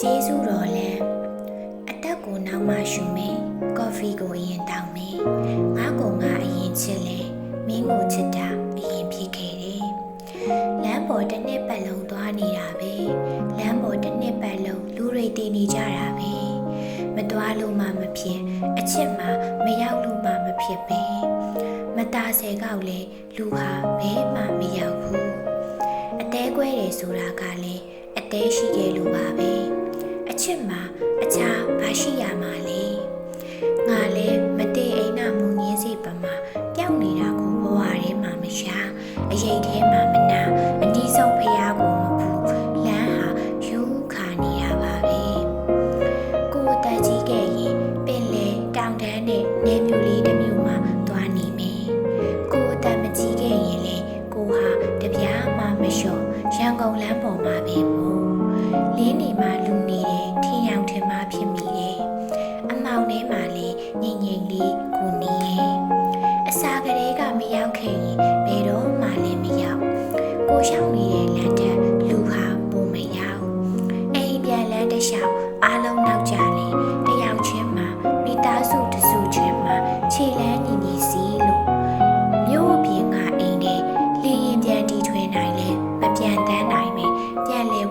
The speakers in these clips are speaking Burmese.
ကျေးဇူးတော်လဲအတက်ကိုနောက်မှရှူမယ်ကော်ဖီကိုအရင်တောင်းမယ်ငါကငါအရင်ချစ်လဲမင်းကိုချစ်တာအရင်ဖြစ်ခဲ့တယ်လမ်းပေါ်တစ်နှစ်ပတ်လုံးသွားနေတာပဲလမ်းပေါ်တစ်နှစ်ပတ်လုံးလူတွေတည်နေကြတာပဲမသွားလို့မှမဖြစ်အချစ်မှမရောက်လို့မှမဖြစ်ပဲမตาဆယ်ကောက်လဲလူဟာဘဲမှမရောက်ဘူးအ သေးကွဲတယ်ဆိုတာကလည်းအသေးရှိခဲ့လို့ပါပဲအချစ်မှာအခြားဘာရှိရမှာလဲငါလည်းမတည်အိမ်နာမူငင်းစီပမာပျောက်နေတာကိုဘဝထဲမှာမရှာအရေးထဲမှာမနာအနည်းဆုံးဖះကိုမဖူးလမ်းဟာယူခါနေရပါပဲကိုယ်တက်ကြီးခဲ့ရင်ပင်လေတောင်တန်းနဲ့နေမျိုးလေးတစ်မျိုးမှာသွားနေမယ်ကိုယ်အတက်မကြီးခဲ့ရင်လေကိုဟာတပြားမှမလျှော့ရ န်ကုန်လမ်းပေါ်မှာပဲပေါ့လင်းနေမှလူနေတယ်ထင်ရောင်ထင်မှဖြစ်မိတယ်အမောင်ထဲမှာလေငိမ့်ငိမ့်လေးကိုနေတယ်အစာကလေးကမရောက်ခင်ရင်ဘယ်တော့မှလည်းမရောက်ကိုရှောင်းနေတဲ့လမ်းတက်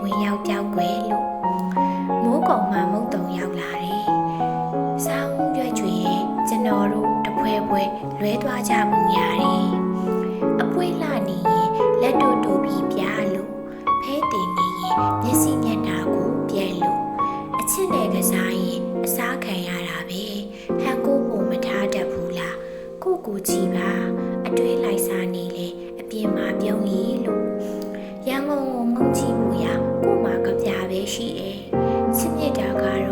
ဝင်ရောက်ပြောက်ွယ်လို့မိုးကုံမှမုတ်တုံရောက်လာတယ်။ဆောင်းရွက်ကျွေရဲ့ကျွန်တော်တို့တပွဲပွဲလွဲသွားကြပုံရတယ်။အပွေးလာနေရင်လက်တို့တူပြီးပြားလို့ဖဲတင်နေရင်မျက်စိမျက်နှာကိုပြဲလို့အချစ်နဲ့ကစားရင်အစားခံရတာပဲ။ဟန်ကိုပုံမထားတတ်ဘူးလား။ကိုကိုကြည့်ပါအတွေးလိုက်စားနေလေအပြင်မှာပြုံးရီလို့ ရန်ကုန်ကိုငုံကြည့်မှုရကို့မှာကပြပဲရှိတယ်။စစ်မြစ်တာကတော့